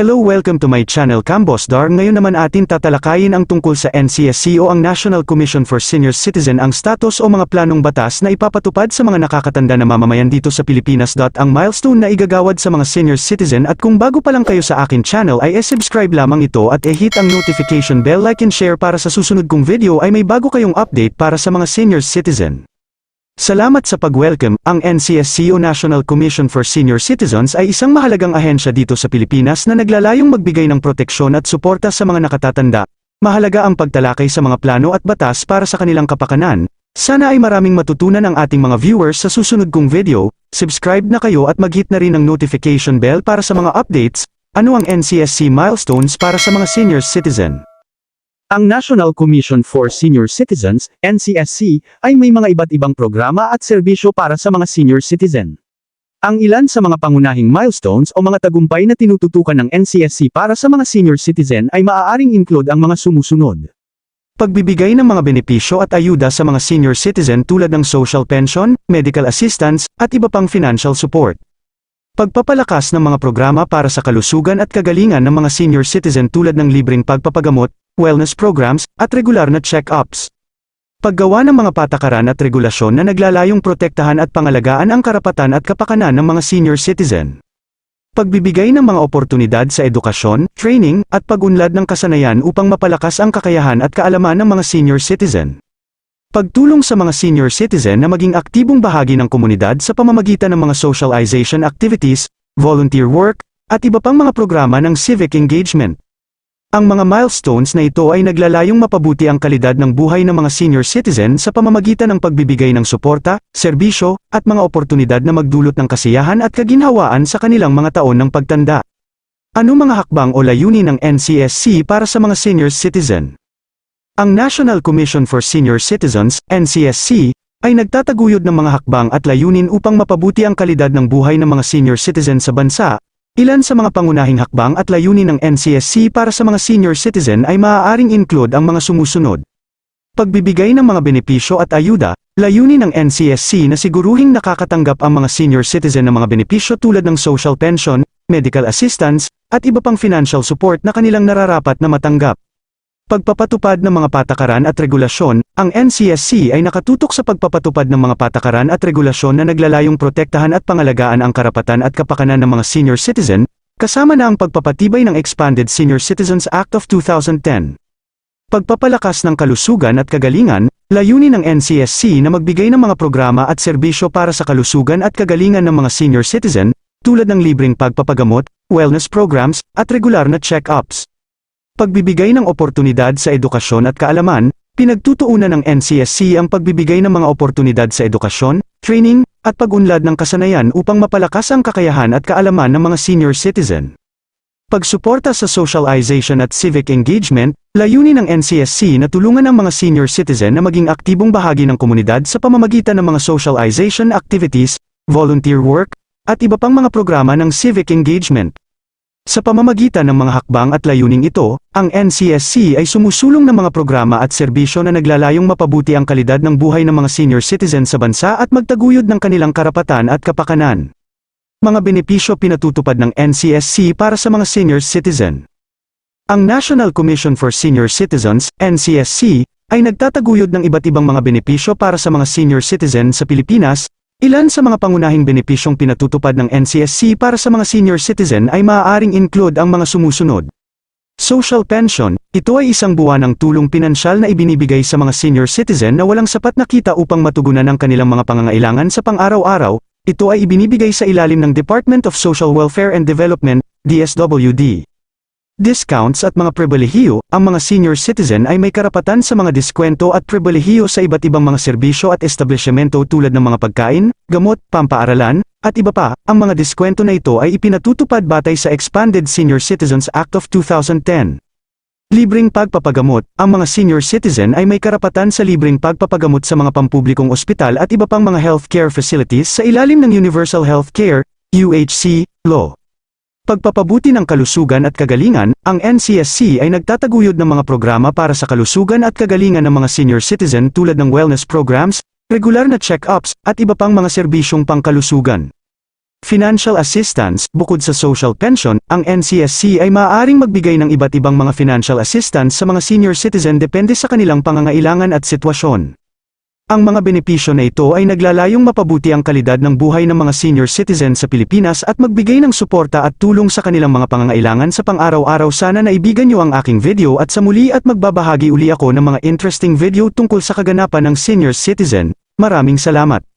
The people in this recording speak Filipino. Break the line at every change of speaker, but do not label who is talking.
Hello welcome to my channel Cambosdar ngayon naman atin tatalakayin ang tungkol sa NCSC o ang National Commission for Senior Citizen ang status o mga planong batas na ipapatupad sa mga nakakatanda na mamamayan dito sa Pilipinas. Ang milestone na igagawad sa mga senior citizen at kung bago pa lang kayo sa akin channel ay e-subscribe lamang ito at e-hit ang notification bell like and share para sa susunod kong video ay may bago kayong update para sa mga senior citizen. Salamat sa pag-welcome. Ang NCSC o National Commission for Senior Citizens ay isang mahalagang ahensya dito sa Pilipinas na naglalayong magbigay ng proteksyon at suporta sa mga nakatatanda. Mahalaga ang pagtalakay sa mga plano at batas para sa kanilang kapakanan. Sana ay maraming matutunan ang ating mga viewers sa susunod kong video. Subscribe na kayo at mag-hit na rin ang notification bell para sa mga updates. Ano ang NCSC milestones para sa mga senior citizen? Ang National Commission for Senior Citizens, NCSC, ay may mga iba't ibang programa at serbisyo para sa mga senior citizen. Ang ilan sa mga pangunahing milestones o mga tagumpay na tinututukan ng NCSC para sa mga senior citizen ay maaaring include ang mga sumusunod. Pagbibigay ng mga benepisyo at ayuda sa mga senior citizen tulad ng social pension, medical assistance, at iba pang financial support. Pagpapalakas ng mga programa para sa kalusugan at kagalingan ng mga senior citizen tulad ng libreng pagpapagamot, wellness programs, at regular na check-ups. Paggawa ng mga patakaran at regulasyon na naglalayong protektahan at pangalagaan ang karapatan at kapakanan ng mga senior citizen. Pagbibigay ng mga oportunidad sa edukasyon, training, at pag-unlad ng kasanayan upang mapalakas ang kakayahan at kaalaman ng mga senior citizen. Pagtulong sa mga senior citizen na maging aktibong bahagi ng komunidad sa pamamagitan ng mga socialization activities, volunteer work, at iba pang mga programa ng civic engagement. Ang mga milestones na ito ay naglalayong mapabuti ang kalidad ng buhay ng mga senior citizen sa pamamagitan ng pagbibigay ng suporta, serbisyo, at mga oportunidad na magdulot ng kasiyahan at kaginhawaan sa kanilang mga taon ng pagtanda. Ano mga hakbang o layunin ng NCSC para sa mga senior citizen? Ang National Commission for Senior Citizens, NCSC, ay nagtataguyod ng mga hakbang at layunin upang mapabuti ang kalidad ng buhay ng mga senior citizen sa bansa, Ilan sa mga pangunahing hakbang at layunin ng NCSC para sa mga senior citizen ay maaaring include ang mga sumusunod. Pagbibigay ng mga benepisyo at ayuda, layunin ng NCSC na siguruhing nakakatanggap ang mga senior citizen ng mga benepisyo tulad ng social pension, medical assistance, at iba pang financial support na kanilang nararapat na matanggap. Pagpapatupad ng mga patakaran at regulasyon, ang NCSC ay nakatutok sa pagpapatupad ng mga patakaran at regulasyon na naglalayong protektahan at pangalagaan ang karapatan at kapakanan ng mga senior citizen, kasama na ang pagpapatibay ng Expanded Senior Citizens Act of 2010. Pagpapalakas ng kalusugan at kagalingan, layunin ng NCSC na magbigay ng mga programa at serbisyo para sa kalusugan at kagalingan ng mga senior citizen, tulad ng libreng pagpapagamot, wellness programs, at regular na check-ups. Pagbibigay ng oportunidad sa edukasyon at kaalaman, pinagtutuunan ng NCSC ang pagbibigay ng mga oportunidad sa edukasyon, training, at pag-unlad ng kasanayan upang mapalakas ang kakayahan at kaalaman ng mga senior citizen. Pagsuporta sa socialization at civic engagement, layunin ng NCSC na tulungan ang mga senior citizen na maging aktibong bahagi ng komunidad sa pamamagitan ng mga socialization activities, volunteer work, at iba pang mga programa ng civic engagement. Sa pamamagitan ng mga hakbang at layuning ito, ang NCSC ay sumusulong ng mga programa at serbisyo na naglalayong mapabuti ang kalidad ng buhay ng mga senior citizen sa bansa at magtaguyod ng kanilang karapatan at kapakanan. Mga benepisyo pinatutupad ng NCSC para sa mga senior citizen. Ang National Commission for Senior Citizens, NCSC, ay nagtataguyod ng iba't ibang mga benepisyo para sa mga senior citizen sa Pilipinas, Ilan sa mga pangunahing benepisyong pinatutupad ng NCSC para sa mga senior citizen ay maaaring include ang mga sumusunod. Social pension, ito ay isang buwanang tulong pinansyal na ibinibigay sa mga senior citizen na walang sapat na kita upang matugunan ang kanilang mga pangangailangan sa pang-araw-araw, ito ay ibinibigay sa ilalim ng Department of Social Welfare and Development, DSWD discounts at mga pribilehiyo, ang mga senior citizen ay may karapatan sa mga diskwento at pribilehiyo sa iba't ibang mga serbisyo at establishmento tulad ng mga pagkain, gamot, pampaaralan, at iba pa, ang mga diskwento na ito ay ipinatutupad batay sa Expanded Senior Citizens Act of 2010. Libreng pagpapagamot, ang mga senior citizen ay may karapatan sa libreng pagpapagamot sa mga pampublikong ospital at iba pang mga healthcare facilities sa ilalim ng Universal Healthcare, UHC, law. Pagpapabuti ng kalusugan at kagalingan, ang NCSC ay nagtataguyod ng mga programa para sa kalusugan at kagalingan ng mga senior citizen tulad ng wellness programs, regular na check-ups, at iba pang mga serbisyong pangkalusugan. Financial assistance, bukod sa social pension, ang NCSC ay maaaring magbigay ng iba't ibang mga financial assistance sa mga senior citizen depende sa kanilang pangangailangan at sitwasyon. Ang mga benepisyo na ito ay naglalayong mapabuti ang kalidad ng buhay ng mga senior citizen sa Pilipinas at magbigay ng suporta at tulong sa kanilang mga pangangailangan sa pang-araw-araw. Sana naibigan niyo ang aking video at sa muli at magbabahagi uli ako ng mga interesting video tungkol sa kaganapan ng senior citizen. Maraming salamat.